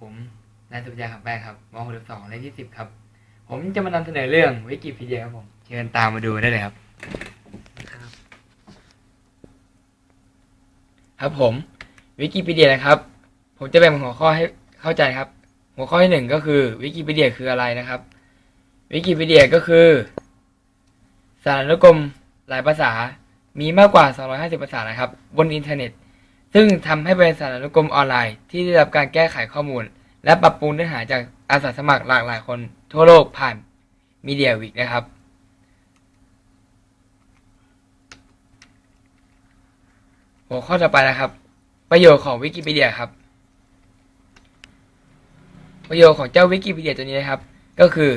ผมนายสุภยาขับแปครับม .62 เลขที่10ครับ ผมจะมานำเสนอเรื่องวิกิพีเดียครับผม เชิญตามมาดูได้เลยครับ ครับครับผม วิกิพีเดียนะครับ ผมจะแบ่งเป็นหัวข้อให้เข้าใจครับ หัวข้อที่หนึ่งก็คือวิกิพีเดียคืออะไรนะครับ วิกิพีเดียก็คือ สารานุกรมหลายภาษา มีมากกว่า 250 ภาษานะครับ บนอินเทอร์เน็ต ซึ่งทำให้เป็นสารานุกรมออนไลน์ ที่ได้รับการแก้ไขข้อมูล และปรับปรุงเนื้อหาจากอาสาสมัครหลากหลายคนทั่วโลกผ่านมีเดียวิกนะครับ หัวข้อต่อไปนะครับ ประโยชน์ของวิกิพีเดียครับ ประโยชน์ของเจ้าวิกิพีเดียตัวนี้นะครับ ก็คือ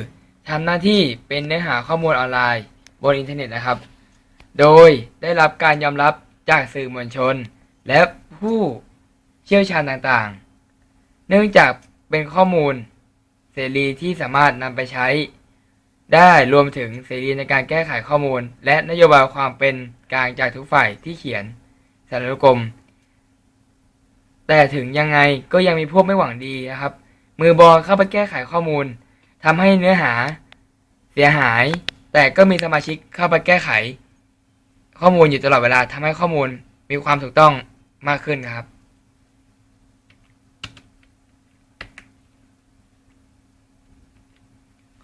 ทำหน้าที่เป็นเนื้อหาข้อมูลออนไลน์ บนอินเทอร์เน็ตนะครับ โดยได้รับการยอมรับจากสื่อมวลชน และ ผู้เชี่ยวชาญต่างๆ เนื่องจากเป็นข้อมูลเสรีที่สามารถนำไปใช้ ได้รวมถึงเสรีในการแก้ไขข้อมูล และนโยบายความเป็นกลางจากทุกฝ่ายที่เขียนสารนกรม แต่ถึงยังไงก็ยังมีพวกไม่หวังดีนะครับ มือบอลเข้าไปแก้ไขข้อมูลทำให้เนื้อหาเสียหาย แต่ก็มีสมาชิกเข้าไปแก้ไข ข้อมูลอยู่ตลอดเวลาทำให้ข้อมูลมีความถูกต้อง มากขึ้นครับ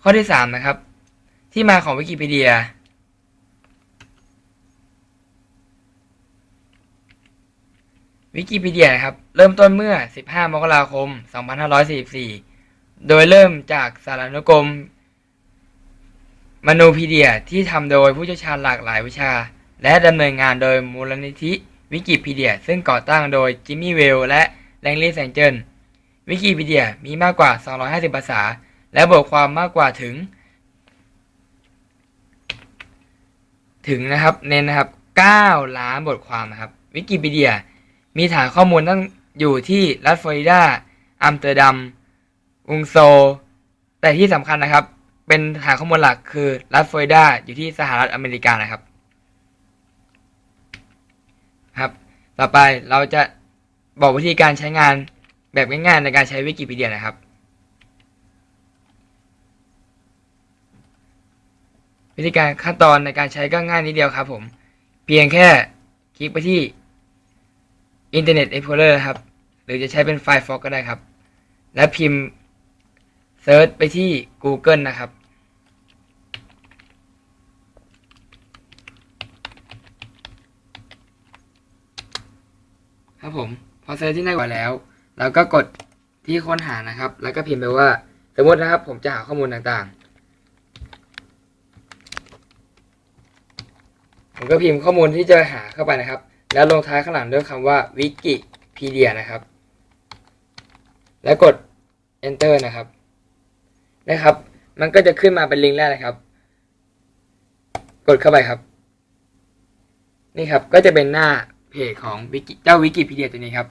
ข้อที่สามนะครับ ที่มาของวิกิพีเดียวิกิพีเดียนะครับ เริ่มต้นเมื่อ 15 มกราคม 2544 โดยเริ่มจากสารานุกรมมโนพีเดียที่ทำโดยผู้เชี่ยวชาญหลากหลายวิชา และดำเนินงานโดยมูลนิธิ วิกิพีเดียซึ่งก่อตั้งโดยจิมมี่เวลและแลงลีแซงเจิลวิกิพีเดียมีมากกว่า 250 ภาษา และบทความมากกว่าถึง ถึงนะครับเน้นนะครับ 9 ล้านบทความนะครับ วิกิพีเดียมีฐานข้อมูลตั้งอยู่ที่รัฐฟลอริดาอัมสเตอร์ดัมอุงโซ แต่ที่สำคัญนะครับ เป็นฐานข้อมูลหลักคือรัฐฟลอริดาอยู่ที่สหรัฐอเมริกานะครับ ครับ ต่อไปเราจะบอกวิธีการใช้งานแบบง่ายๆในการใช้วิกิพีเดียนะครับ วิธีการขั้นตอนในการใช้ก็ง่ายนิดเดียวครับผม เพียงแค่คลิกไปที่ Internet Explorer ครับ หรือจะใช้เป็น Firefox ก็ได้ครับ และพิมพ์เซิร์ชไปที่ Google นะครับ ครับผม พอเซิร์ชที่หน้าก่อนแล้ว เราก็กดที่ค้นหานะครับ แล้วก็พิมพ์ไปว่า สมมตินะครับ ผมจะหาข้อมูลต่างๆ ผมก็พิมพ์ข้อมูลที่จะหาเข้าไปนะครับ แล้วลงท้ายข้างหลังด้วยคำว่าวิกิพีเดียนะครับ แล้วกด enter นะครับ นะครับ มันก็จะขึ้นมาเป็นลิงก์แรกนะครับ กดเข้าไปครับ นี่ครับ ก็จะเป็นหน้า เพจของวิกิเจ้าวิกิพีเดียตัวนี้ครับ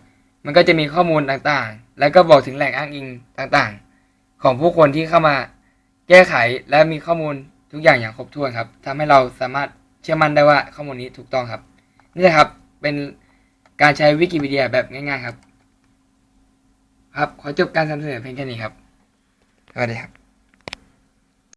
มันก็จะมีข้อมูลต่างๆ แล้วก็บอกถึงแหล่งอ้างอิงต่างๆ ของผู้คนที่เข้ามาแก้ไขและมีข้อมูลทุกอย่างอย่างครบถ้วนครับทำให้เราสามารถเชื่อมั่นได้ว่าข้อมูลนี้ถูกต้องครับ นี่นะครับเป็นการใช้วิกิพีเดียแบบง่ายๆครับ ครับขอจบการนำเสนอเพียงแค่นี้ครับสวัสดีครับ